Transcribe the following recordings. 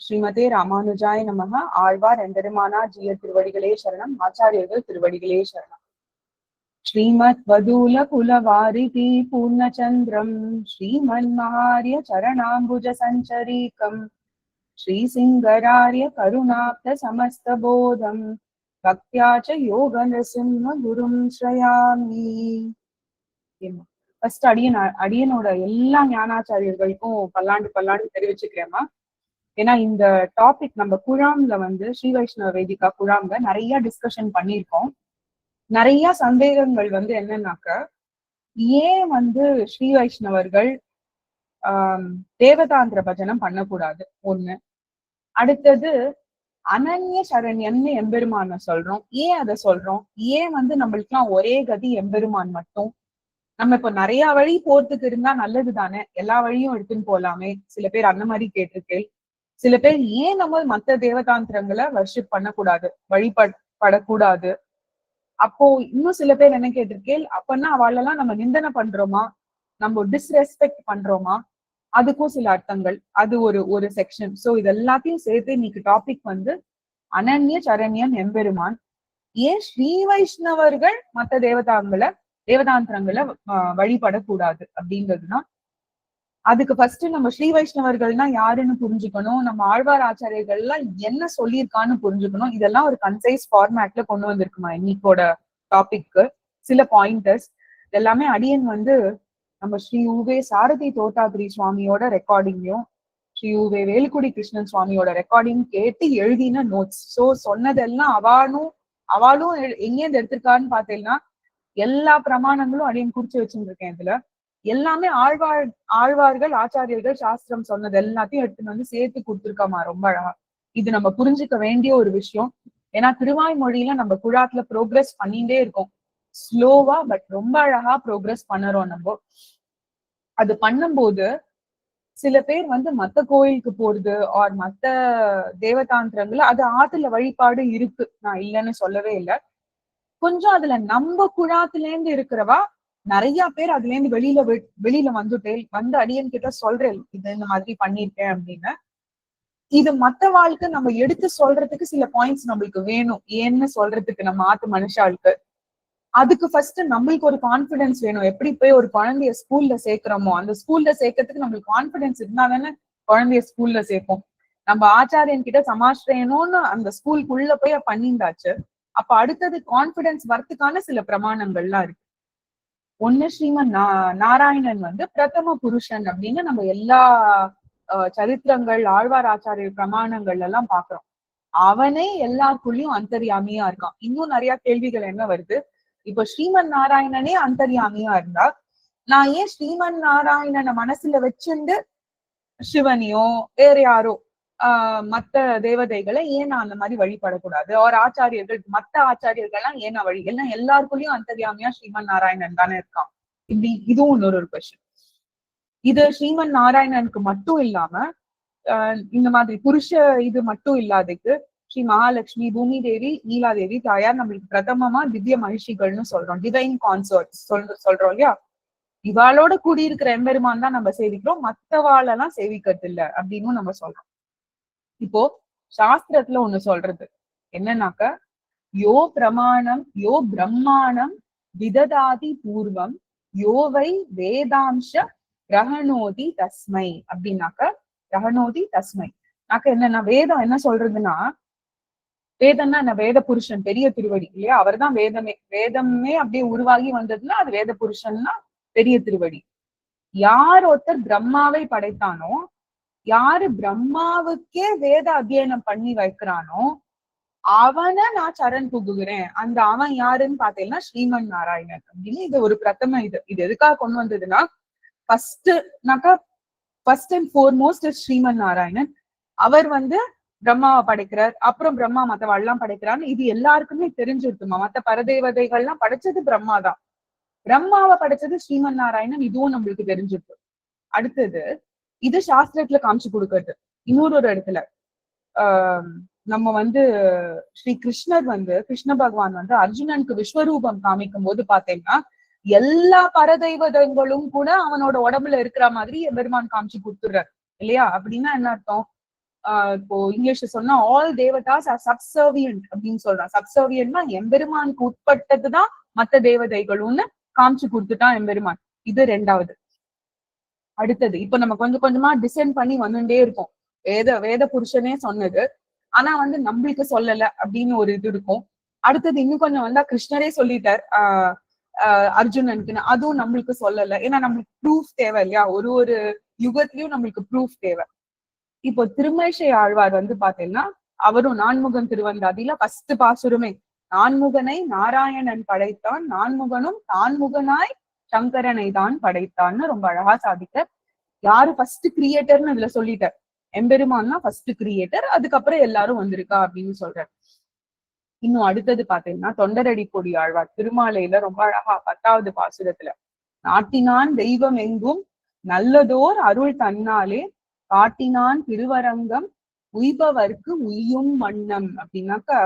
ஸ்ரீமதே ராமானுஜாய நமக ஆழ்வார் எம்பெருமானா ஜிய திருவடிகளே சரணம். ஆச்சாரியர்கள் திருவடிகளே சரணம். ஸ்ரீமத் வதூல குலவாரிதி பூர்ணச்சந்திரம். ஸ்ரீமன்மாரிய சரணாம்புஜ சஞ்சரீகம். ஸ்ரீசிங்கராரிய கருணாப்த சமஸ்தபோதம். பக்தியா ச யோக நரசிம்ம குரும் ஸ்ரயாமி. ஃபர்ஸ்ட் அடியன் அடியனோட எல்லா ஞானாச்சாரியர்களுக்கும் பல்லாண்டு பல்லாண்டு தெரிவிச்சுக்கிறேம்மா. ஏன்னா இந்த டாபிக் நம்ம குழாம்ல வந்து ஸ்ரீ வைஷ்ணவ வேதிகா குழாம்ல நிறைய டிஸ்கஷன் பண்ணியிருக்கோம். நிறைய சந்தேகங்கள் வந்து என்னன்னாக்க ஏன் வந்து ஸ்ரீ வைஷ்ணவர்கள் ஆஹ் தேவதாந்திர பஜனம் பண்ணக்கூடாது? ஒண்ணு. அடுத்தது அனன்ய சரண்யன்னு எம்பெருமான சொல்றோம். ஏன் அதை சொல்றோம்? ஏன் வந்து நம்மளுக்குலாம் ஒரே கதி எம்பெருமான் மட்டும்? நம்ம இப்ப நிறைய வழி போறதுக்கு இருந்தா நல்லது தானே எல்லா வழியும் எடுத்துன்னு போலாமே. சில பேர் அந்த மாதிரி கேட்டிருக்கேன். சில பேர் ஏன் நம்ம மத்த தேவதாந்திரங்களை வர்ஷிப் பண்ணக்கூடாது வழிபடக்கூடாது அப்போ இன்னும் சில பேர் என்ன கேட்டிருக்கேன் அப்பன்னா அவளெல்லாம் நம்ம நிந்தனை பண்றோமா? நம்ம டிஸ்ரெஸ்பெக்ட் பண்றோமா? அதுக்கும் சில அர்த்தங்கள். அது ஒரு ஒரு செக்ஷன் சோ இது எல்லாத்தையும் சேர்த்து இன்னைக்கு டாபிக் வந்து அனன்ய சரண்யன் எம்பெருமான். ஏன் ஸ்ரீ வைஷ்ணவர்கள் மத்த தேவதாங்களை தேவதாந்திரங்களை வழிபடக்கூடாது அப்படின்றதுதான் அதுக்கு ஃபர்ஸ்ட் நம்ம ஸ்ரீ வைஷ்ணவர்கள்னா யாருன்னு புரிஞ்சுக்கணும் நம்ம ஆழ்வார் ஆச்சாரியர்கள்லாம் என்ன சொல்லியிருக்கான்னு புரிஞ்சுக்கணும். இதெல்லாம் ஒரு கன்சைஸ் ஃபார்மேட்ல கொண்டு வந்திருக்குமா இன்னைக்கோட டாபிக்கு சில பாயிண்டர்ஸ் எல்லாமே அடியன் வந்து நம்ம ஸ்ரீ உவே சாரதி தோட்டாதிரி சுவாமியோட ரெக்கார்டிங்கையும் ஸ்ரீ உவே வேலுக்குடி கிருஷ்ணன் சுவாமியோட ரெக்கார்டிங் கேட்டு எழுதின நோட்ஸ் ஸோ சொன்னதெல்லாம் அவானும் அவளும் எங்கேருந்து எடுத்திருக்கான்னு பார்த்தீங்கன்னா எல்லா பிரமாணங்களும் அடியன் குறிச்சு வச்சுருக்கேன் இதுல. எல்லாமே ஆழ்வார் ஆழ்வார்கள் ஆச்சாரியர்கள் சாஸ்திரம் சொன்னது எல்லாத்தையும் எடுத்துன்னு வந்து சேர்த்து கொடுத்துருக்காமா ரொம்ப அழகா. இது நம்ம புரிஞ்சுக்க வேண்டிய ஒரு விஷயம். ஏன்னா திருவாய் மொழியில நம்ம குழாத்துல ப்ரோக்ரஸ் பண்ணிட்டே இருக்கோம். ஸ்லோவா பட் ரொம்ப அழகா ப்ரோக்ரஸ் பண்ணுறோம் நம்ம. அது பண்ணும்போது சில பேர் வந்து மத்த கோயிலுக்கு போறது ஆர் மத்த தேவதாந்திரங்கள் அது ஆத்துல வழிபாடு இருக்கு. நான் இல்லைன்னு சொல்லவே இல்லை. கொஞ்சம் அதுல நம்ம குழாத்துல இருந்து இருக்கிறவா நிறைய பேர் அதுல இருந்து வெளியில வெளியில வந்துட்டேன் வந்து அடியன் கிட்ட சொல்றேன் இது இந்த மாதிரி பண்ணிருக்கேன் அப்படின்னு. இது மத்த வாழ்க்கை நம்ம எடுத்து சொல்றதுக்கு சில பாயிண்ட்ஸ் நம்மளுக்கு வேணும். ஏன்னு சொல்றதுக்கு நம்ம ஆத்து மனுஷாளுக்கு அதுக்கு ஃபர்ஸ்ட் நம்மளுக்கு ஒரு கான்பிடன்ஸ் வேணும். எப்படி போய் ஒரு குழந்தைய ஸ்கூல்ல சேர்க்கிறோமோ அந்த ஸ்கூல்ல சேர்க்கறதுக்கு நம்மளுக்கு கான்பிடன்ஸ் இருந்தா தானே குழந்தைய ஸ்கூல்ல சேர்ப்போம். நம்ம ஆச்சாரியன் கிட்ட சமாஷ்டேனும்னு அந்த ஸ்கூலுக்குள்ள போய் பண்ணிருந்தாச்சு அப்ப அடுத்தது கான்பிடன்ஸ் வரத்துக்கான சில பிரமாணங்கள்லாம் இருக்கு. ஒண்ணு ஸ்ரீமன் நாராயணன் வந்து பிரதம புருஷன் அப்படின்னு நம்ம எல்லா சரித்திரங்கள் ஆழ்வார் ஆச்சாரிய பிரமாணங்கள் எல்லாம் பாக்குறோம். அவனே எல்லாருக்குள்ளயும் அந்தர்யாமியா இருக்கான். இன்னும் நிறைய கேள்விகள் என்ன வருது? இப்ப ஸ்ரீமன் நாராயணனே அந்தர்யாமியா இருந்தா நான் ஏன் ஸ்ரீமன் நாராயணனை மனசுல வச்சுண்டு சிவனியோ வேற யாரோ ஆஹ் மத்த தேவதைகளை ஏன் நான் அந்த மாதிரி வழிபடக்கூடாது? ஒரு ஆச்சாரியர்கள் மத்த ஆச்சாரியர்கள்லாம் ஏன் நான் வழி எல்லாம் எல்லாருக்குள்ளயும் அந்தர்யாமியா ஸ்ரீமன் நாராயணன் தானே இருக்கான். இப்படி இதுவும் இன்னொரு ஒரு கொஸ்டின் இது ஸ்ரீமன் நாராயணனுக்கு மட்டும் இல்லாம இந்த மாதிரி புருஷ இது மட்டும் இல்லாததுக்கு ஸ்ரீ மகாலட்சுமி பூமி தேவி நீலாதேவி தாயார் நம்மளுக்கு பிரதமமா திவ்ய மகிழ்ச்சிகள்னு சொல்றோம். டிவைன் கான்சர்ட் சொல் சொல்றோம் இல்லையா? இவாளோட கூடியிருக்கிற எம்பெருமான் தான் நம்ம சேவிக்கிறோம். மத்தவாளெல்லாம் சேவிக்கிறது இல்லை அப்படின்னு நம்ம சொல்றோம். இப்போ சாஸ்திரத்துல ஒண்ணு சொல்றது. என்னன்னாக்க யோ பிரமாணம் யோ பிரம்மாணம் விததாதி பூர்வம் யோவை வேதாம்ச ரகணோதி தஸ்மை. அப்படின்னாக்க ரகணோதி தஸ்மை. நாக்க என்னன்னா வேதம் என்ன சொல்றதுன்னா வேதம்னா என்ன? வேத புருஷன் பெரிய திருவடி இல்லையா? அவர் தான் வேதமே. வேதமே அப்படியே உருவாகி வந்ததுன்னா அது வேத புருஷன்னா பெரிய திருவடி. யார் ஒருத்தர் பிரம்மாவை படைத்தானோ யாரு பிரம்மாவுக்கே வேத அத்தியனம் பண்ணி வைக்கிறானோ அவனை நான் சரண் புகுகிறேன் அந்த அவன் யாருன்னு பாத்தீங்கன்னா ஸ்ரீமன் நாராயணன் அப்படின்னு இது ஒரு பிரதம இது. இது எதுக்காக கொண்டு வந்ததுன்னா ஃபர்ஸ்ட்னாக்கா first and foremost Sriman Narayanan. அவர் வந்து பிரம்மாவை படைக்கிறார். அப்புறம் பிரம்மா மத்தவாள்லாம் படைக்கிறான்னு இது எல்லாருக்குமே தெரிஞ்சிருக்குமா மத்த பரதேவதைகள்லாம் படைச்சது பிரம்மா தான். பிரம்மாவை படைச்சது ஸ்ரீமன் நாராயணன். இதுவும் நம்மளுக்கு தெரிஞ்சிருக்கு. அடுத்தது இது சாஸ்திரத்துல காமிச்சு கொடுக்கறது. இன்னொரு ஒரு இடத்துல ஆஹ் நம்ம வந்து ஸ்ரீ கிருஷ்ணர் வந்து கிருஷ்ண பகவான் வந்து அர்ஜுனனுக்கு விஸ்வரூபம் காமிக்கும் போது பாத்தீங்கன்னா எல்லா பரதெய்வதங்களும் கூட அவனோட உடம்புல இருக்கிற மாதிரி பெருமான் காமிச்சு கொடுத்துடுறாரு. இல்லையா? அப்படின்னா என்ன அர்த்தம்? ஆஹ் இப்போ இங்கிலீஷ்ல சொன்னா ஆல் தேவதாஸ் ஆர் சப்சர்வியன்ட் அப்படின்னு சொல்றான். சப்சர்வியன்ட்னா எம்பெருமானுக்கு உட்பட்டதுதான் மத்த தேவதைகளும்னு காமிச்சு கொடுத்துட்டான் எம்பெருமான். இது ரெண்டாவது. அடுத்தது. இப்ப நம்ம கொஞ்சம் கொஞ்சமா டிசைன் பண்ணி வந்துட்டே இருக்கோம். வேத வேத புருஷனே சொன்னது. ஆனா வந்து நம்மளுக்கு சொல்லல அப்படின்னு ஒரு இது இருக்கும். அடுத்தது இன்னும் கொஞ்சம் வந்தா கிருஷ்ணரே சொல்லிட்டார். ஆஹ் ஆஹ் அர்ஜுனனுக்குன்னு. அதுவும் நம்மளுக்கு சொல்லல. ஏன்னா நம்மளுக்கு ப்ரூஃப் தேவை இல்லையா? ஒரு ஒரு யுகத்திலயும் நம்மளுக்கு ப்ரூஃப் தேவை. இப்போ திருமேஷை ஆழ்வார் வந்து பாத்தீங்கன்னா அவரும் நான்முகன் திருவந்தாதியில ஃபர்ஸ்ட் பாசுரமே. நான்முகனை நாராயணன் படைத்தான். நான்முகனும் தான்முகனாய் சங்கரனை தான் படைத்தான்னு ரொம்ப அழகா சாதிக்க. யாரு ஃபர்ஸ்ட் கிரியேட்டர்னு இதுல சொல்லிட்டார் எம்பெருமான் தான் ஃபர்ஸ்ட் கிரியேட்டர் அதுக்கப்புறம் எல்லாரும் வந்திருக்கா அப்படின்னு சொல்றாரு இன்னும் அடுத்தது பாத்தீங்கன்னா தொண்டரடி கொடி ஆழ்வார் திருமாலையில ரொம்ப அழகா பத்தாவது பாசுரத்துல நாட்டினான் தெய்வம் எங்கும் நல்லதோர் அருள் தன்னாலே காட்டினான் திருவரங்கம் உய்பவர்க்கு உய்யும் வண்ணம் அப்படின்னாக்கா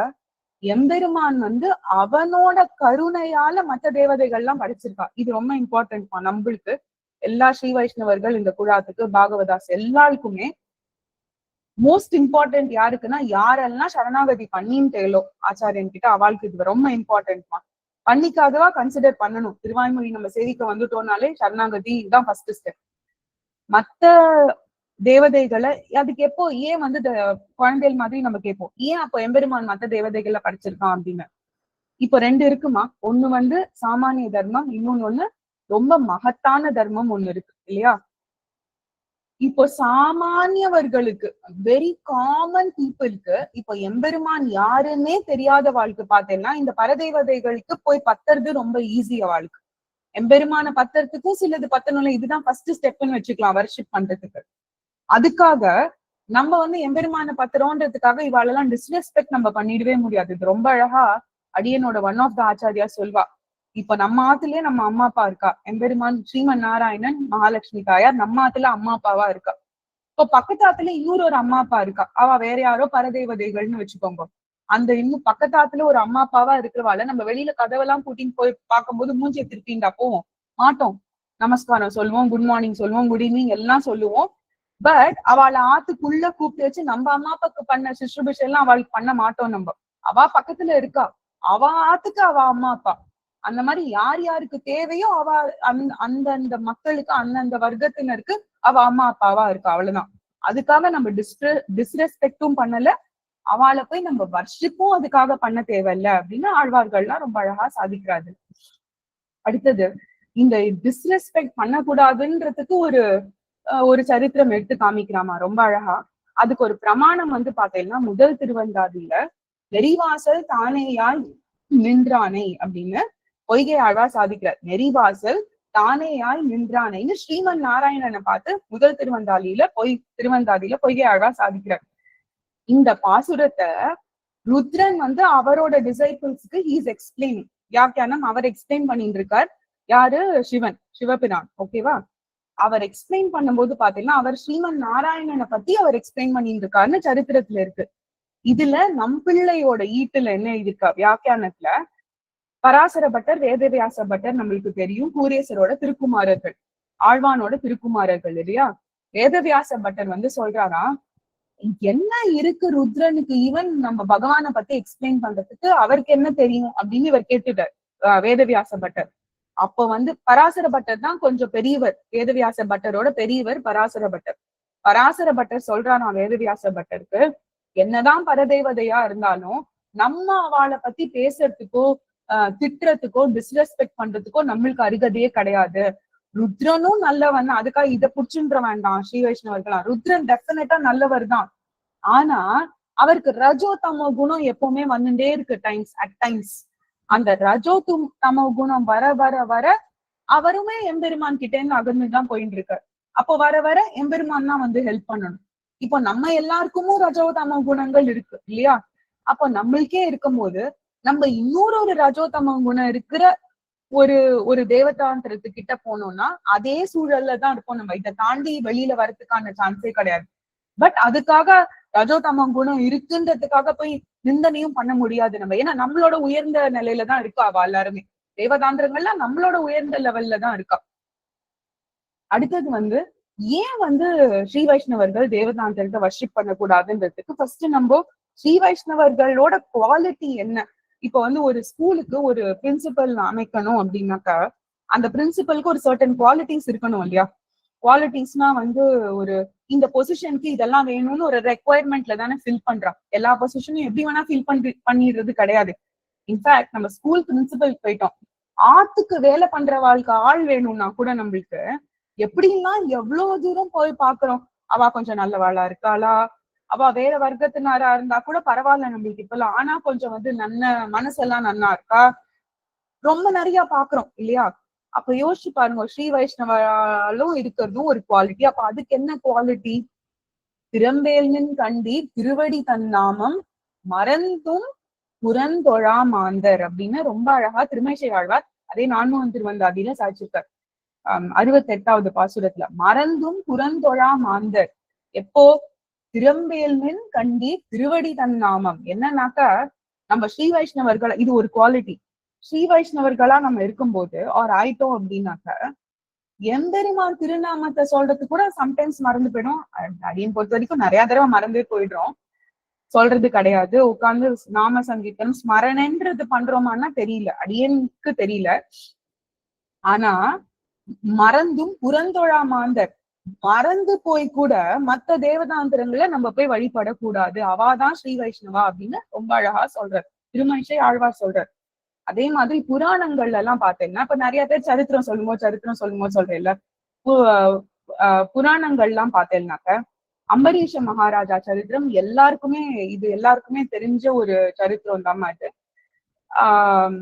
எம்பெருமான் வந்து அவனோட கருணையால மற்ற தேவதைகள்லாம் படைச்சிருக்கா. இது ரொம்ப இம்பார்ட்டன்ட்மா நம்மளுக்கு எல்லா ஸ்ரீ வைஷ்ணவர்கள் இந்த குழாத்துக்கு பாகவதாஸ் எல்லாருக்குமே மோஸ்ட் இம்பார்ட்டன்ட் யாருக்குன்னா யாரெல்லாம் சரணாகதி பண்ணின்ட்டேலோ ஆச்சாரியன் கிட்ட அவளுக்கு இது ரொம்ப இம்பார்ட்டன்ட்மா பண்ணிக்காகவா கன்சிடர் பண்ணணும். திருவாய்மொழி நம்ம சேவிக்க வந்துட்டோம்னாலே சரணாகதி தான் ஃபர்ஸ்ட் ஸ்டெப் மத்த தேவதைகளை அதுக்கு எப்போ ஏன் வந்து குழந்தைகள் மாதிரி நம்ம கேட்போம்? ஏன் அப்போ எம்பெருமான் மத்த தேவதைகள்ல படிச்சிருக்கான் அப்படின்னு? இப்போ ரெண்டு இருக்குமா? ஒண்ணு வந்து சாமானிய தர்மம் இன்னொன்னு ஒண்ணு ரொம்ப மகத்தான தர்மம் ஒண்ணு இருக்கு இல்லையா? இப்போ சாமானியவர்களுக்கு வெரி காமன் பீப்புளுக்கு இப்போ எம்பெருமான் யாருன்னே தெரியாத வாழ்க்கை பார்த்தேன்னா இந்த பரதேவதைகளுக்கு போய் பத்துறது ரொம்ப ஈஸியா வாழ்க்கை. எம்பெருமான பத்துறதுக்கும் சிலது பத்தணும்ல இதுதான் ஃபர்ஸ்ட் ஸ்டெப்னு வச்சுக்கலாம் வர்ஷிப் பண்றதுக்கு. அதுக்காக நம்ம வந்து எம்பெருமான பத்திரம்ன்றதுக்காக இவாளெல்லாம் டிஸ்ரெஸ்பெக்ட் நம்ம பண்ணிடவே முடியாது. இது ரொம்ப அழகா அடியனோட ஒன் ஆஃப் த ஆச்சாரியா சொல்வா. இப்ப நம்ம ஆத்துலயே நம்ம அம்மா அப்பா இருக்கா? எம்பெருமான் ஸ்ரீமன் நாராயணன் மகாலட்சுமி தாயார் நம்ம ஆத்துல அம்மா அப்பாவா இருக்கா? இப்போ பக்கத்தாத்துல இன்னொரு ஒரு அம்மா அப்பா இருக்கா? அவ வேற யாரோ பரதேவதைகள்னு வச்சுக்கோங்க. அந்த இன்னும் பக்கத்தாத்துல ஒரு அம்மா அப்பாவா இருக்கிறவால நம்ம வெளியில கதவெல்லாம் கூட்டின்னு போய் பார்க்கும்போது மூஞ்சியை திருப்பிண்டா போவோம். மாட்டோம். நமஸ்காரம் சொல்லுவோம் குட் மார்னிங் சொல்லுவோம் குட் ஈவினிங் எல்லாம் சொல்லுவோம். பட் அவளை ஆத்துக்குள்ள கூப்பிட்டு வச்சு நம்ம அம்மா அப்பாக்கு பண்ண சிஸ்ட்ரிபியூஷன் எல்லாம் அவளுக்கு பண்ண மாட்டோம் நம்ம. அவ பக்கத்துல இருக்கா. அவ ஆத்துக்கு அவ அம்மா அப்பா. அந்த மாதிரி யார் யாருக்கு தேவையோ அவ அந்த அந்தந்த மக்களுக்கு அந்தந்த வர்க்கத்தினருக்கு அவ அம்மா அப்பாவா இருக்கா. அவ்வளவுதான். அதுக்காக நம்ம டிஸ்ர டிஸ்ரெஸ்பெக்டும் பண்ணல. அவளை போய் நம்ம வருஷிப்பும் அதுக்காக பண்ண தேவையில்ல அப்படின்னு ஆழ்வார்கள்லாம் ரொம்ப அழகா சாதிக்கிறாரு அடுத்தது இந்த டிஸ்ரெஸ்பெக்ட் பண்ணக்கூடாதுன்றதுக்கு ஒரு ஒரு சரித்திரம் எடுத்து காமிக்கிறாமா? ரொம்ப அழகா. அதுக்கு ஒரு பிரமாணம் வந்து பாத்தீங்கன்னா முதல் திருவந்தாதியில நெறிவாசல் தானேயாய் நின்றானை அப்படின்னு பொய்கை அழகா சாதிக்கிறார். நெறிவாசல் தானேயாய் நின்றானைன்னு ஸ்ரீமன் நாராயணனை பார்த்து முதல் திருவந்தாதியில பொய் திருவந்தாதியில பொய்கை அழகா சாதிக்கிறார். இந்த பாசுரத்தை ருத்ரன் வந்து அவரோட டிசைபிள்ஸ்க்கு ஹீஸ் எக்ஸ்பிளைனிங் வியாக்கியானம் அவர் எக்ஸ்பிளைன் பண்ணிட்டு இருக்கார். யாரு? சிவன் சிவபிரான். ஓகேவா அவர் எக்ஸ்பிளைன் பண்ணும்போது பாத்தீங்கன்னா அவர் ஸ்ரீமன் நாராயணனை பத்தி அவர் எக்ஸ்பிளைன் பண்ணிட்டு இருக்காருன்னு சரித்திரத்துல இருக்கு. இதுல நம் பிள்ளையோட ஈட்டுல என்ன இருக்கா வியாக்கியானத்துல பராசர பட்டர் வேதவியாச பட்டர் நம்மளுக்கு தெரியும். கூரேசரோட திருக்குமாரர்கள் ஆழ்வானோட திருக்குமாரர்கள் இல்லையா? வேதவியாச பட்டர் வந்து சொல்றாரா என்ன இருக்கு ருத்ரனுக்கு? ஈவன் நம்ம பகவானை பத்தி எக்ஸ்பிளைன் பண்றதுக்கு அவருக்கு என்ன தெரியும்? அப்படின்னு இவர் கேட்டுட்டார். வேதவியாச பட்டர். அப்ப வந்து பராசர பட்டர் தான் கொஞ்சம் பெரியவர். வேதவியாச பட்டரோட பெரியவர் பராசர பட்டர். பராசர பட்டர் சொல்றாராம் வேதவியாச பட்டருக்கு? என்னதான் பரதேவதையா இருந்தாலும் நம்ம அவளை பத்தி பேசுறதுக்கோ திட்டுறதுக்கோ டிஸ்ரெஸ்பெக்ட் பண்றதுக்கோ நம்மளுக்கு அருகதையே கிடையாது. ருத்ரனும் நல்லவன். அதுக்காக இதை புடிச்சுன்ற வேண்டாம். ஸ்ரீ வைஷ்ணவர்களா ருத்ரன் டெஃபினட்டா நல்லவர் தான். ஆனா அவருக்கு ரஜோ தமோ குணம் எப்பவுமே வந்துட்டே இருக்கு டைம்ஸ் அட் டைம்ஸ் அந்த ரஜோ தும் தமோ குணம் வர வர வர அவருமே எம்பெருமான் கிட்ட இருந்து அகர்ந்துதான் போயிட்டு இருக்காரு அப்போ வர வர எம்பெருமான் தான் வந்து ஹெல்ப் பண்ணணும். இப்போ நம்ம எல்லாருக்குமும் ரஜோ தமோ குணங்கள் இருக்கு இல்லையா? அப்போ நம்மளுக்கே இருக்கும்போது நம்ம இன்னொரு ஒரு ரஜோ தமோ குணம் இருக்கிற ஒரு ஒரு தேவதாந்திரத்துக்கிட்ட போனோம்னா அதே சூழல்ல தான் இருப்போம் நம்ம. இதை தாண்டி வெளியில வரதுக்கான சான்ஸே கிடையாது. பட் அதுக்காக ரஜோ தமோ குணம் இருக்குன்றதுக்காக போய் நிந்தனையும் பண்ண முடியாது நம்ம. ஏன்னா நம்மளோட உயர்ந்த நிலையில தான் இருக்கா அவ எல்லாருமே. தேவதாந்திரங்கள்லாம் நம்மளோட உயர்ந்த லெவல்ல தான் இருக்கா. அடுத்தது வந்து ஏன் வந்து ஸ்ரீ வைஷ்ணவர்கள் தேவதாந்திரத்தை வர்ஷிப் பண்ணக்கூடாதுன்றதுக்கு ஃபர்ஸ்ட் நம்ம ஸ்ரீ வைஷ்ணவர்களோட குவாலிட்டி என்ன? இப்ப வந்து ஒரு ஸ்கூலுக்கு ஒரு பிரின்சிபல் அமைக்கணும் அப்படின்னாக்கா அந்த பிரின்சிபலுக்கு ஒரு சர்டன் குவாலிட்டிஸ் இருக்கணும் இல்லையா? குவாலிட்டிஸ்னா வந்து ஒரு இந்த பொசிஷனுக்கு இதெல்லாம் வேணும்னு ஒரு ரெக்குவயர்மெண்ட்ல தானே ஃபில் பண்றான். எல்லா பொசிஷனும் எப்படி வேணா ஃபில் பண்ணி பண்ணிடுறது கிடையாது. இன்ஃபேக்ட் நம்ம ஸ்கூல் பிரின்சிபல் போயிட்டோம். ஆத்துக்கு வேலை பண்ற வாழ்க்கை ஆள் வேணும்னா கூட நம்மளுக்கு எப்படிலாம் எவ்வளவு தூரம் போய் பாக்குறோம் அவ கொஞ்சம் நல்லவாளா இருக்காளா? அவ வேற வர்க்கத்தினாரா இருந்தா கூட பரவாயில்ல நம்மளுக்கு இப்பெல்லாம். ஆனா கொஞ்சம் வந்து நல்ல மனசெல்லாம் நன்னா இருக்கா? ரொம்ப நிறைய பாக்குறோம் இல்லையா? அப்ப யோசிச்சு பாருங்க ஸ்ரீ வைஷ்ணவாலும் இருக்கிறதும் ஒரு குவாலிட்டி அப்ப அதுக்கு என்ன குவாலிட்டி திறம்பேலின் கண்டி திருவடி தன்னாமம் மறந்தும் புறந்தொழா மாந்தர் அப்படின்னு ரொம்ப அழகா திருமேசை ஆழ்வார் அதே நான்முகன் திருவந்தாதியில சாதிச்சிருக்கார் ஆஹ் அறுபத்தி எட்டாவது பாசுரத்துல மறந்தும் புறந்தொழா மாந்தர். எப்போ? திறம்பேல்மின் கண்டி திருவடி தன் நாமம். என்னன்னாக்கா நம்ம ஸ்ரீ வைஷ்ணவர்கள் இது ஒரு குவாலிட்டி ஸ்ரீ வைஷ்ணவர்களா நம்ம இருக்கும்போது ஆர் ஆயிட்டோம் அப்படின்னாக்க எம்பெருமான் திருநாமத்தை சொல்றது கூட சம்டைம்ஸ் மறந்து போயிடும். அடியன் பொறுத்த வரைக்கும் நிறைய தடவை மறந்தே போயிடுறோம். சொல்றது கிடையாது. உட்கார்ந்து நாம சங்கீதம் ஸ்மரணன்றது பண்றோமான்னா தெரியல. அடியனுக்கு தெரியல. ஆனா மறந்தும் புறந்தொழா மாந்தர். மறந்து போய் கூட மத்த தேவதாந்திரங்களை நம்ம போய் வழிபடக்கூடாது. அவாதான் ஸ்ரீ வைஷ்ணவா அப்படின்னு ரொம்ப அழகா சொல்றார். திருமணிஷை ஆழ்வார் சொல்றார். அதே மாதிரி புராணங்கள்ல எல்லாம் பார்த்தீங்கன்னா இப்ப நிறைய பேர் சரித்திரம் சொல்லுமோ சரித்திரம் சொல்லுமோ சொல்றேன்ல. புராணங்கள் எல்லாம் பார்த்தேன்னாக்க அம்பரீஷ மகாராஜா சரித்திரம் எல்லாருக்குமே இது எல்லாருக்குமே தெரிஞ்ச ஒரு சரித்திரம் தான் அது ஆஹ்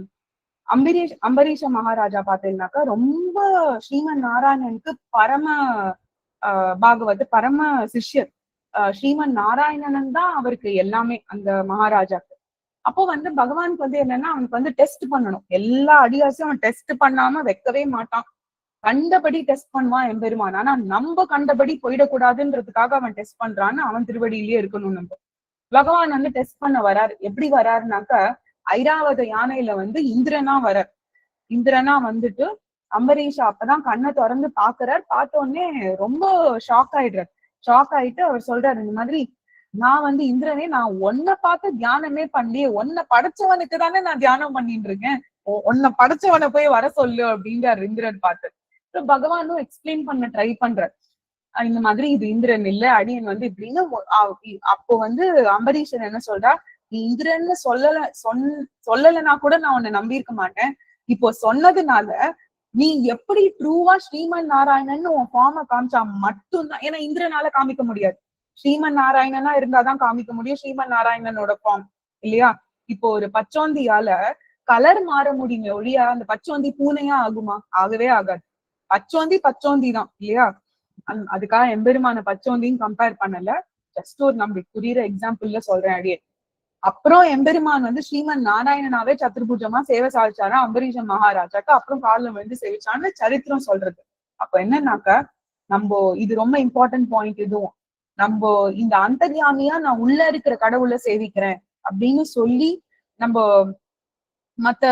அம்பரீஷ் அம்பரீஷ மகாராஜா பார்த்தீங்கன்னாக்கா ரொம்ப ஸ்ரீமன் நாராயணனுக்கு பரம ஆஹ் பாகவத் பரம சிஷ்யர். ஸ்ரீமன் நாராயணன் தான் அவருக்கு எல்லாமே அந்த மகாராஜாக்கு. அப்போ வந்து பகவானுக்கு வந்து என்னன்னா அவனுக்கு வந்து டெஸ்ட் பண்ணணும். எல்லா அடியாசையும் அவன் டெஸ்ட் பண்ணாம வைக்கவே மாட்டான். கண்டபடி டெஸ்ட் பண்ணுவான் எம்பெருமான். ஆனா நம்ம கண்டபடி போயிடக்கூடாதுன்றதுக்காக அவன் டெஸ்ட் பண்றான்னு அவன் திருவடியிலேயே இருக்கணும் நம்ம. பகவான் வந்து டெஸ்ட் பண்ண வராரு. எப்படி வராருனாக்க ஐராவத யானையில வந்து இந்திரனா வரார். இந்திரனா வந்துட்டு அம்பரீஷ் அப்பதான் கண்ணை திறந்து பாக்குறார் பார்த்த உடனே ரொம்ப ஷாக் ஆயிடுறார். ஷாக் ஆயிட்டு அவர் சொல்றாரு இந்த மாதிரி நான் வந்து இந்திரனே நான் ஒன்ன பார்த்து தியானமே பண்ணி ஒன்ன படைச்சவனுக்கு தானே நான் தியானம் பண்ணிட்டு இருக்கேன். உன்னை படைச்சவனை போய் வர சொல்லு அப்படின்றார் இந்திரன் பார்த்து. பகவானும் எக்ஸ்பிளைன் பண்ண ட்ரை பண்றார் இந்த மாதிரி இது இந்திரன் இல்ல அடியன் வந்து இப்படின்னு அப்போ வந்து அம்பரீஷன் என்ன சொல்றா? நீ இந்திரன்னு சொல்லல சொன் சொல்லலைன்னா கூட நான் உன்னை நம்பி இருக்க மாட்டேன். இப்போ சொன்னதுனால நீ எப்படி ட்ரூவா ஸ்ரீமன் நாராயணன் உன் ஃபார்ம காமிச்சா மட்டும்தான். ஏன்னா இந்திரனால காமிக்க முடியாது. ஸ்ரீமன் நாராயணனா இருந்தாதான் காமிக்க முடியும். ஸ்ரீமன் நாராயணனோட ஃபார்ம் இல்லையா? இப்போ ஒரு பச்சோந்தியால கலர் மாற முடியுமே ஒழியா அந்த பச்சோந்தி பூனையா ஆகுமா? ஆகவே ஆகாது. பச்சோந்தி பச்சோந்தி தான் இல்லையா? அதுக்காக எம்பெருமான பச்சோந்தின்னு கம்பேர் பண்ணல. ஜஸ்ட் ஒரு நம்மளுக்கு புரியுற எக்ஸாம்பிள்ல சொல்றேன் அடியே. அப்புறம் எம்பெருமான் வந்து ஸ்ரீமன் நாராயணனாவே சத்ருபூஜமா சேவை சாதிச்சாரா? அம்பரீஷன் மகாராஜாக்கு அப்புறம் காலில் வந்து சேவிச்சான்னு சரித்திரம் சொல்றது. அப்ப என்னன்னாக்க நம்ம இது ரொம்ப இம்பார்ட்டன்ட் பாயிண்ட் இதுவும் நம்ம இந்த அந்தர்யாமியா நான் உள்ள இருக்கிற கடவுளை சேவிக்கிறேன் அப்படின்னு சொல்லி நம்ம மத்த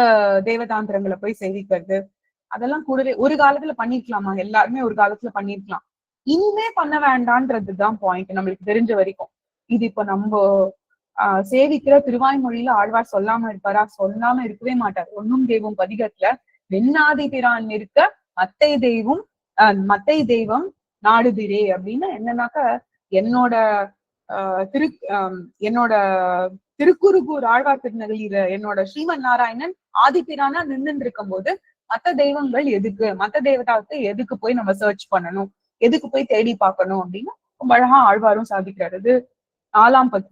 தேவதாந்திரங்களை போய் சேவிக்கிறது. அதெல்லாம் கூடவே ஒரு காலத்துல பண்ணிருக்கலாமா? எல்லாருமே ஒரு காலத்துல பண்ணிருக்கலாம். இனிமே பண்ண வேண்டான்றதுதான் பாயிண்ட் நம்மளுக்கு தெரிஞ்ச வரைக்கும். இது இப்ப நம்ம ஆஹ் சேவிக்கிற திருவாய்மொழியில ஆழ்வார் சொல்லாம இருப்பாரா? சொல்லாம இருக்கவே மாட்டார். ஒன்னும் தெய்வம் பதிகத்துல வெண்ணாதி பிரான் இருக்க மத்தை தெய்வம் அஹ் மத்தை தெய்வம் நாடுதிரே அப்படின்னு என்னன்னாக்க என்னோட ஆஹ் திரு என்னோட திருக்குறுகூர் ஆழ்வார் திருநகரில என்னோட ஸ்ரீமன் நாராயணன் ஆதித்திரானா நின்று இருக்கும் போது மத்த தெய்வங்கள் எதுக்கு? மத்த தேவதாவுக்கு எதுக்கு போய் நம்ம சர்ச் பண்ணணும்? எதுக்கு போய் தேடி பார்க்கணும்? அப்படின்னு ரொம்ப அழகா ஆழ்வாரும் சாதிக்கிறது நாலாம் பத்து.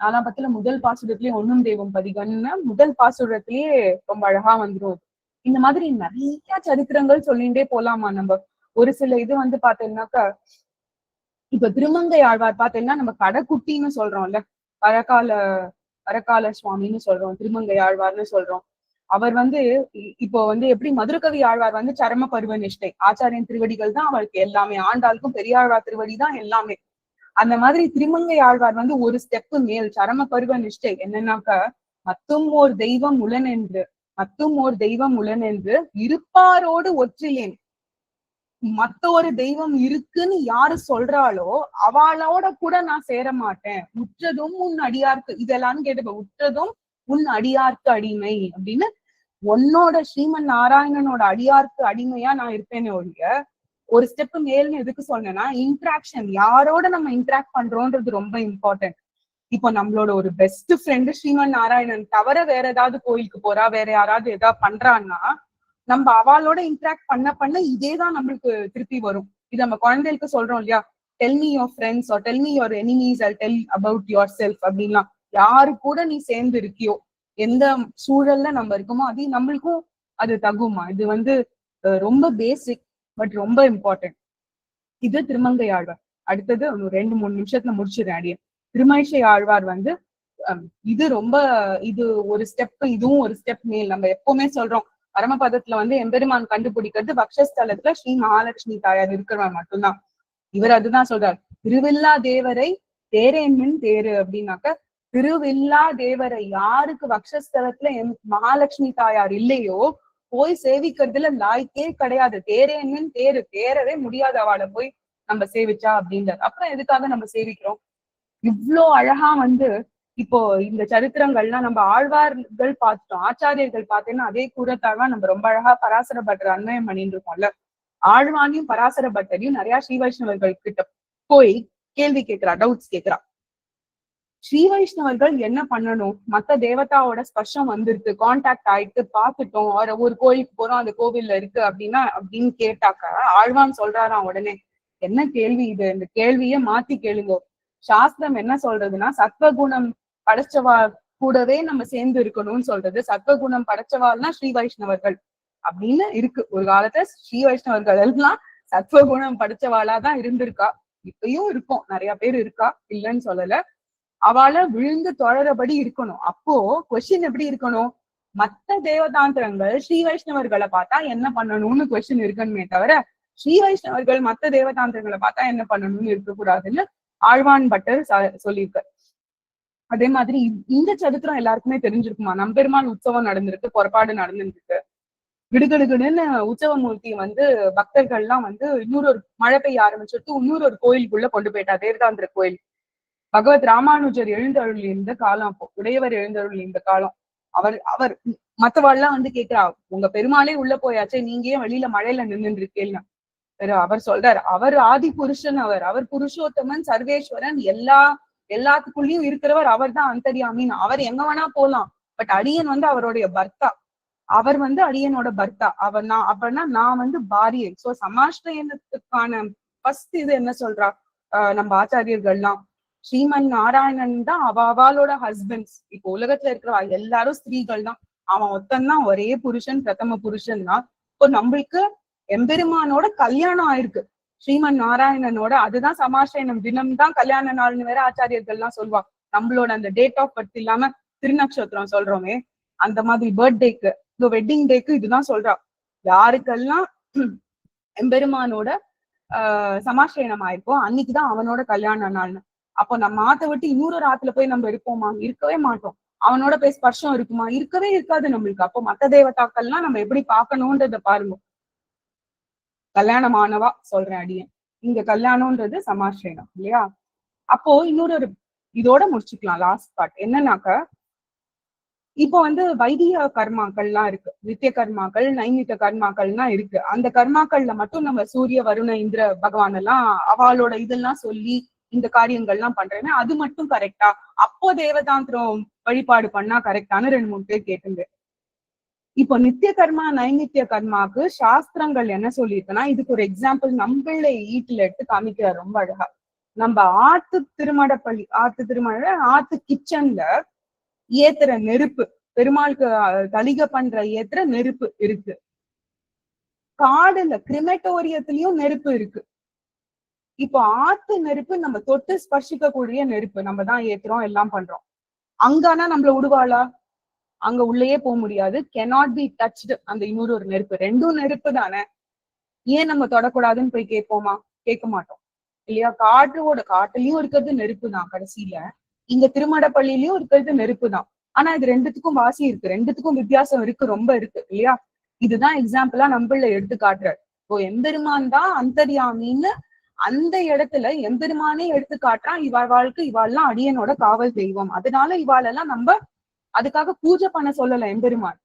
நாலாம் பத்துல முதல் பாசுரத்திலேயே ஒன்னும் தெய்வம் பதிகன்னு முதல் பாசுரத்திலேயே ரொம்ப அழகா வந்துரும் இந்த மாதிரி நிறைய சரித்திரங்கள் சொல்லிட்டே போலாமா நம்ம? ஒரு சில இது வந்து பாத்தீங்கன்னாக்கா இப்ப திருமங்கை ஆழ்வார் பாத்தீங்கன்னா நம்ம கடைக்குட்டின்னு சொல்றோம்ல. பரகால பரகால சுவாமின்னு சொல்றோம். திருமங்கை ஆழ்வார்னு சொல்றோம். அவர் வந்து இப்போ வந்து எப்படி மதுரகவி ஆழ்வார் வந்து சரம பருவ நிஷ்டை. ஆச்சாரியன் திருவடிகள் தான் அவருக்கு எல்லாமே. ஆண்டாளுக்கும் பெரியாழ்வார் திருவடி தான் எல்லாமே. அந்த மாதிரி திருமங்கை ஆழ்வார் வந்து ஒரு ஸ்டெப்பு மேல் சரம பருவ நிஷ்டை என்னன்னாக்க மத்தும் ஓர் தெய்வம் உளன் என்று மத்தும் ஓர் தெய்வம் உளன் என்று இருப்பாரோடு ஒற்றிலேன். மத்த ஒரு தெய்வம் இருக்குன்னு யாரு சொல்றாளோ அவளோட கூட நான் சேர மாட்டேன் உற்றதும் உன் அடியார்க்கு இதெல்லாம் கேட்டுப்ப உற்றதும் உன் அடியார்க்கு அடிமை அப்படின்னு உன்னோட ஸ்ரீமன் நாராயணனோட அடியார்க்கு அடிமையா நான் இருப்பேனே ஒழிய ஒரு ஸ்டெப் மேல்னு எதுக்கு சொன்னேன்னா இன்ட்ராக்ஷன் யாரோட நம்ம இன்ட்ராக்ட் பண்றோம்ன்றது ரொம்ப இம்பார்ட்டன்ட் இப்போ நம்மளோட ஒரு பெஸ்ட் ஃப்ரெண்டு ஸ்ரீமன் நாராயணன் தவிர வேற ஏதாவது கோயிலுக்கு போறா வேற யாராவது ஏதாவது பண்றான்னா நம்ம அவளோட இன்ட்ராக்ட் பண்ண பண்ண இதே தான் நம்மளுக்கு திருப்பி வரும். இது நம்ம குழந்தைகளுக்கு சொல்றோம் இல்லையா? Tell me your friends or tell me your enemies or tell about yourself அப்படின்லாம். யாரு கூட நீ சேர்ந்து இருக்கியோ எந்த சூழல்ல நம்ம இருக்கோமோ அது நம்மளுக்கும் அது தகுமா? இது வந்து ரொம்ப பேசிக் பட் ரொம்ப இம்பார்ட்டன்ட் இது திருமங்கை ஆழ்வார். அடுத்தது ஒரு ரெண்டு மூணு நிமிஷத்துல முடிச்சிடுறேன் அடியே. திருமழிசை ஆழ்வார் வந்து இது ரொம்ப இது ஒரு ஸ்டெப் இதுவும் ஒரு ஸ்டெப் மேல். நம்ம எப்பவுமே சொல்றோம் பரமபதத்துல வந்து எம்பெருமான் கண்டுபிடிக்கிறது பக்ஷஸ்தலத்துல ஸ்ரீ மகாலட்சுமி தாயார் இருக்கிறவன் மட்டும்தான். இவர் அதுதான் சொல்றார். திருவில்லா தேவரை தேரேன்மின் தேரு அப்படின்னாக்க திருவில்லா தேவரை யாருக்கு வக்ஷஸ்தலத்துல எம் மகாலட்சுமி தாயார் இல்லையோ போய் சேவிக்கிறதுல லாய்க்கே கிடையாது. தேரேன்மின் தேரு தேரவே முடியாது அவளை போய் நம்ம சேவிச்சா அப்படின்றார். அப்புறம் எதுக்காக நம்ம சேவிக்கிறோம்? இவ்ளோ அழகா வந்து இப்போ இந்த சரித்திரங்கள்லாம் நம்ம ஆழ்வார்கள் பார்த்துட்டோம் ஆச்சாரியர்கள் பார்த்தேன்னா அதே கூறத்தாழ்வா நம்ம ரொம்ப அழகா பராசர பட்டர் அன்வயம் பண்ணிட்டு இருக்கோம்ல. ஆழ்வானையும் பராசர பட்டரையும் நிறைய ஸ்ரீ வைஷ்ணவர்கள் கிட்ட போய் கேள்வி கேட்கிறா டவுட்ஸ் கேட்கிறா. ஸ்ரீ வைஷ்ணவர்கள் என்ன பண்ணணும்? மத்த தேவதாவோட ஸ்பர்ஷம் வந்திருக்கு கான்டாக்ட் ஆயிட்டு பார்த்துட்டோம் ஒரு ஒரு கோயிலுக்கு போறோம் அந்த கோவில்ல இருக்கு அப்படின்னா அப்படின்னு கேட்டாக்க ஆழ்வான் சொல்றாராம் உடனே என்ன கேள்வி இது? இந்த கேள்விய மாத்தி கேளுங்க. சாஸ்திரம் என்ன சொல்றதுன்னா சத்வகுணம் படைச்சவா கூடவே நம்ம சேர்ந்து இருக்கணும்னு சொல்றது சத்வகுணம் படைச்சவாள்னா ஸ்ரீ வைஷ்ணவர்கள் அப்படின்னு இருக்கு. ஒரு காலத்துல ஸ்ரீ வைஷ்ணவர்கள் எல்லாம் சத்வகுணம் படிச்சவாளா தான் இருந்திருக்கா. இப்பயும் இருக்கும் நிறைய பேர் இருக்கா? இல்லைன்னு சொல்லல. அவளை விழுந்து தொழறபடி இருக்கணும். அப்போ கொஸ்டின் எப்படி இருக்கணும்? மத்த தேவதாந்திரங்கள் ஸ்ரீ வைஷ்ணவர்களை பார்த்தா என்ன பண்ணணும்னு கொஸ்டின் இருக்கணுமே தவிர ஸ்ரீ வைஷ்ணவர்கள் மத்த தேவதாந்திரங்களை பார்த்தா என்ன பண்ணணும்னு இருக்கக்கூடாதுன்னு ஆழ்வான் பட்டர் சொல்லியிருக்காரு. அதே மாதிரி இந்த சரித்திரம் எல்லாருக்குமே தெரிஞ்சிருக்குமா? நம்பெருமான் உற்சவம் நடந்திருக்கு புறப்பாடு நடந்துருக்கு. உற்சவ உற்சவமூர்த்தி வந்து பக்தர்கள்லாம் வந்து இன்னொரு ஒரு மழை பெய்ய ஆரம்பிச்சிட்டு இன்னொரு ஒரு கோயிலுக்குள்ள கொண்டு போயிட்டா தேர்தாந்திர கோயில். பகவத் ராமானுஜர் எழுந்தருள் இருந்த காலம் அப்போ. உடையவர் எழுந்தருள் இருந்த காலம். அவர் அவர் மத்தவாள்லாம் வந்து கேக்குறா உங்க பெருமாளே உள்ள போயாச்சே நீங்க ஏன் வெளியில மழையில நின்று இருக்கேன்னு அவர் சொல்றார். அவர் ஆதி புருஷன் அவர். அவர் புருஷோத்தமன் சர்வேஸ்வரன் எல்லா எல்லாத்துக்குள்ளயும் இருக்கிறவர் அவர் தான் அந்தரியாமின் அவர் எங்க வேணா போலாம். பட் அடியன் வந்து அவருடைய பர்த்தா. அவர் வந்து அடியனோட பர்த்தா. அவர் நான் அப்படின்னா நான் வந்து பாரியன். சோ சமாஷ்டயனத்துக்கான ஃபர்ஸ்ட் இது என்ன சொல்றா? ஆஹ் நம்ம ஆச்சாரியர்கள்லாம். ஸ்ரீமன் நாராயணன் தான் அவ அவளோட ஹஸ்பண்ட்ஸ் இப்போ உலகத்துல இருக்கிற எல்லாரும் ஸ்திரீகள் தான். அவன் ஒத்தன் ஒரே புருஷன் பிரதம புருஷன் தான். இப்போ நம்மளுக்கு எம்பெருமானோட கல்யாணம் ஆயிருக்கு. ஸ்ரீமன் நாராயணனோட அதுதான் சமாசயனம். தினம் தான் கல்யாண நாள்னு வேற ஆச்சாரியர்கள் எல்லாம் சொல்லுவா நம்மளோட அந்த டேட் ஆஃப் பர்த் இல்லாம திருநக்ஷத்திரம் சொல்றோமே அந்த மாதிரி பர்த்டேக்கு இந்த வெட்டிங் டேக்கு இதுதான் சொல்றா. யாருக்கெல்லாம் எம்பெருமானோட ஆஹ் சமாசயனம் ஆயிருக்கோ அன்னைக்குதான் அவனோட கல்யாண நாள்னு. அப்போ நம்ம ஆத்த விட்டு இன்னொரு ஆத்துல போய் நம்ம இருப்போமா? இருக்கவே மாட்டோம். அவனோட போய் ஸ்பர்ஷம் இருக்குமா? இருக்கவே இருக்காது நம்மளுக்கு. அப்போ மத்த தேவதாக்கள்லாம் நம்ம எப்படி பார்க்கணும்ன்றத பாருங்க. கல்யாணமானவா சொல்றேன் அடியன். இங்க கல்யாணம்ன்றது சமாசேனம் இல்லையா? அப்போ இன்னொரு ஒரு இதோட முடிச்சுக்கலாம் லாஸ்ட் பார்ட் என்னன்னாக்க இப்போ வந்து வைதிக கர்மாக்கள்லாம் இருக்கு. நித்திய கர்மாக்கள் நைமித்த கர்மாக்கள்லாம் இருக்கு. அந்த கர்மாக்கள்ல மட்டும் நம்ம சூரிய வருண இந்திர பகவான் எல்லாம் அவளோட இதெல்லாம் சொல்லி இந்த காரியங்கள்லாம் பண்றேன்னா அது மட்டும் கரெக்டா அப்போ தேவதாந்திரம் வழிபாடு பண்ணா கரெக்டான ரெண்டு மூணு பேர் கேட்டுங்க. இப்போ நித்திய கர்மா நைமித்திய கர்மாக்கு சாஸ்திரங்கள் என்ன சொல்லியிருக்குன்னா இதுக்கு ஒரு எக்ஸாம்பிள் நம்மள ஈட்டுல எடுத்து காமிக்கிறார் ரொம்ப அழகா. நம்ம ஆத்து திருமடப்பள்ளி ஆத்து திருமட ஆத்து கிச்சன்ல ஏத்துற நெருப்பு பெருமாளுக்கு தலிக பண்ற ஏத்துற நெருப்பு இருக்கு. காடுல கிரிமெட்டோரியத்திலயும் நெருப்பு இருக்கு. இப்போ ஆத்து நெருப்பு நம்ம தொட்டு ஸ்பர்ஷிக்க கூடிய நெருப்பு நம்ம தான் ஏத்துறோம் எல்லாம் பண்றோம். அங்கானா நம்மள விடுவாளா அங்க உள்ளேயே போக முடியாது. கெனாட் பி டச்டு அந்த இன்னொரு ஒரு நெருப்பு. ரெண்டும் நெருப்பு தானே. ஏன் நம்ம தொடக்கூடாதுன்னு போய் கேட்போமா? கேட்க மாட்டோம். இல்லையா? காட்டோட காட்டுலயும் இருக்கிறது நெருப்பு தான் கடைசியில. இங்க திருமடப்பள்ளியிலயும் இருக்கிறது நெருப்பு தான். ஆனா இது ரெண்டுத்துக்கும் வாசி இருக்கு. ரெண்டுத்துக்கும் வித்தியாசம் இருக்கு. ரொம்ப இருக்கு. இல்லையா? இதுதான் எக்ஸாம்பிளா நம்மள எடுத்து காட்டுறாரு. இப்போ எம்பெருமான் தான் அந்தரியாமின்னு அந்த இடத்துல எம்பெருமானே எடுத்து காட்டுறான். இவாள் வாழ்க்கை இவாள்லாம் அடியனோட காவல் தெய்வம். அதனால இவாளெல்லாம் நம்ம அதுக்காக பூஜை பண்ண சொல்லல எம்பெருமான்.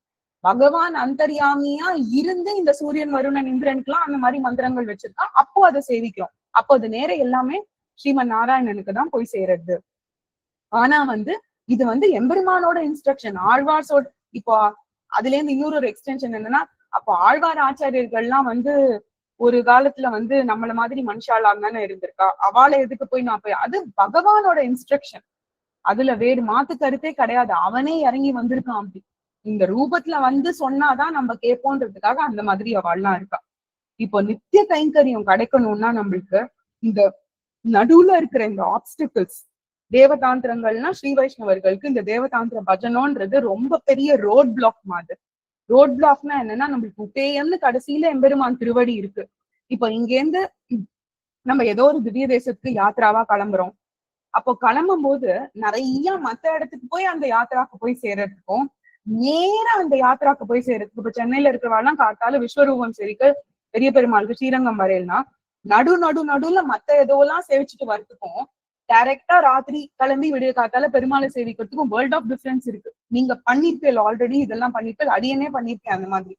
பகவான் அந்தர்யாமியா இருந்து இந்த சூரியன் வருணன் இந்திரனுக்குலாம் அந்த மாதிரி மந்திரங்கள் வச்சிருக்கான் அப்போ அதை சேவிக்கிறோம். அப்போ அது நேரம் எல்லாமே ஸ்ரீமன் நாராயணனுக்கு தான் போய் சேர்றது. ஆனா வந்து இது வந்து எம்பெருமானோட இன்ஸ்ட்ரக்ஷன் ஆழ்வார்ஸோட இப்போ அதுல இருந்து இன்னொரு ஒரு எக்ஸ்டென்ஷன் என்னன்னா அப்போ ஆழ்வார் ஆச்சாரியர்கள்லாம் வந்து ஒரு காலத்துல வந்து நம்மள மாதிரி மனுஷாலாம் தானே இருந்திருக்கா. அவளை எதுக்கு போய் நான் போய் அது பகவானோட இன்ஸ்ட்ரக்ஷன் அதுல வேறு மாத்து கருத்தே கிடையாது. அவனே இறங்கி வந்திருக்கான் அப்படி. இந்த ரூபத்துல வந்து சொன்னாதான் நம்ம கேட்போன்றதுக்காக அந்த மாதிரி அவள்லாம் இருக்கா. இப்போ நித்திய கைங்கரியம் கிடைக்கணும்னா நம்மளுக்கு இந்த நடுவுல இருக்கிற இந்த ஆப்ஸ்டிக்கிள்ஸ் தேவதாந்திரங்கள்னா ஸ்ரீ வைஷ்ணவர்களுக்கு இந்த தேவதாந்திர பஜனோன்றது ரொம்ப பெரிய ரோட் பிளாக் மாதிரி. ரோட் பிளாக்னா என்னன்னா நம்மளுக்கு உபேயம்னு கடைசியில எம்பெருமான் திருவடி இருக்கு. இப்போ இங்கேருந்து நம்ம ஏதோ ஒரு திவ்ய தேசத்துக்கு யாத்திராவா கிளம்புறோம். அப்போ கிளம்பும் போது நிறைய மத்த இடத்துக்கு போய் அந்த யாத்திராக்கு போய் சேர்றதுக்கும் நேரா அந்த யாத்திராக்கு போய் சேர்றதுக்கு இப்ப சென்னையில இருக்கிறவாள்லாம் காத்தால விஸ்வரூபம் சரிக்கு பெரிய பெருமாளுக்கு ஸ்ரீரங்கம் வரையில்னா நடு நடு நடுவுல மத்த ஏதோ எல்லாம் சேவிச்சுட்டு வரதுக்கும் டைரக்டா ராத்திரி கிளம்பி விடிய காத்தால பெருமாளை சேவிக்கிறதுக்கும் வேர்ல்ட் ஆஃப் டிஃபரன்ஸ் இருக்கு. நீங்க பண்ணிருப்பீள் ஆல்ரெடி இதெல்லாம் பண்ணிருப்பீள் அடியனே பண்ணிருக்கேன் அந்த மாதிரி.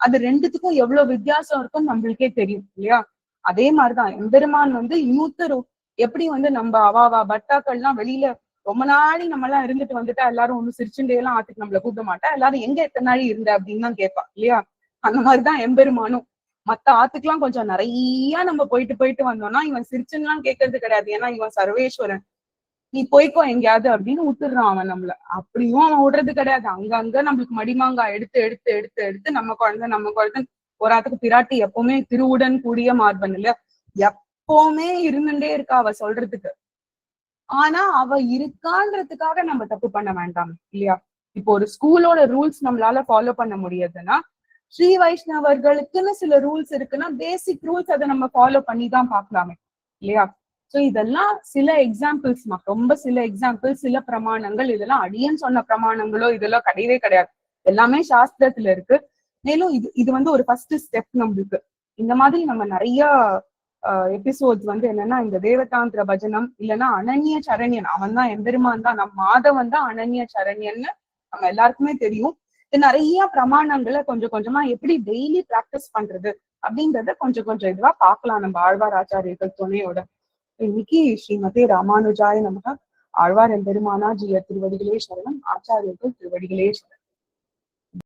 அது ரெண்டுத்துக்கும் எவ்வளவு வித்தியாசம் இருக்கும்னு நம்மளுக்கே தெரியும் இல்லையா? அதே மாதிரிதான் எம்பெருமான் வந்து இன்னொருத்தர் எப்படி வந்து நம்ம அவாவா பட்டாக்கள்லாம் வெளியில ரொம்ப நாளி நம்ம எல்லாம் இருந்துட்டு வந்துட்டா எல்லாரும் ஒண்ணு சிரிச்சுட்டே எல்லாம் ஆத்துக்கு நம்மள கூப்பிட மாட்டா. எல்லாரும் எங்க எத்தனை நாள் இருந்த அப்படின்னு தான் கேட்பா இல்லையா? அந்த மாதிரிதான் எம்பெருமானும். மத்த ஆத்துக்குலாம் கொஞ்சம் நிறைய நம்ம போயிட்டு போயிட்டு வந்தோம்னா இவன் சிரிச்சுன்னுலாம் கேட்கறது கிடையாது. ஏன்னா இவன் சர்வேஸ்வரன். நீ போய்க்கோ எங்கேயாவது அப்படின்னு விட்டுறான் அவன் நம்மள. அப்படியும் அவன் விடுறது கிடையாது. அங்கங்க நம்மளுக்கு மடிமாங்கா எடுத்து எடுத்து எடுத்து எடுத்து நம்ம குழந்தை நம்ம குழந்தை. ஒரு ஆத்துக்கு பிராட்டி எப்பவுமே திருவுடன் கூடிய மார்பன் இல்லையா? எப்பவுமே இருந்துட்டே இருக்கா அவ சொல்றதுக்கு. ஆனா அவ இருக்கான்றதுக்காக நம்ம தப்பு பண்ண வேண்டாம் இல்லையா? இப்போ ஒரு ஸ்கூலோட ரூல்ஸ் நம்மளால ஃபாலோ பண்ண முடியாதுன்னா ஸ்ரீ வைஷ்ணவர்களுக்குன்னு சில ரூல்ஸ் இருக்குன்னா பேசிக் ரூல்ஸ் அதை நம்ம ஃபாலோ பண்ணி தான் பார்க்கலாமே இல்லையா? சோ இதெல்லாம் சில எக்ஸாம்பிள்ஸ் ரொம்ப சில எக்ஸாம்பிள்ஸ் சில பிரமாணங்கள் இதெல்லாம் அடியன் சொன்ன பிரமாணங்களோ இதெல்லாம் கிடையவே கிடையாது. எல்லாமே சாஸ்திரத்துல இருக்கு. மேலும் இது இது வந்து ஒரு ஃபர்ஸ்ட் ஸ்டெப் நம்மளுக்கு. இந்த மாதிரி நம்ம நிறைய எபிசோட்ஸ் வந்து என்னன்னா இந்த தேவதாந்திர பஜனம் இல்லைன்னா அனன்ய சரண்யன். அவன் தான் எம்பெருமான் தான். நம் மாதவன் தான் அனன்ய சரண்யன்னு நம்ம எல்லாருக்குமே தெரியும். இது நிறைய பிரமாணங்களை கொஞ்சம் கொஞ்சமா எப்படி டெய்லி பிராக்டிஸ் பண்றது அப்படின்றத கொஞ்சம் கொஞ்சம் இதுவா பார்க்கலாம். நம்ம ஆழ்வார் ஆச்சாரியர்கள் துணையோட. இன்னைக்கு ஸ்ரீமதி ராமானுஜாய நமக. ஆழ்வார் எம்பெருமானா ஜிய திருவடிகளே சரணம். ஆச்சாரியர்கள் திருவடிகளே சரணம்.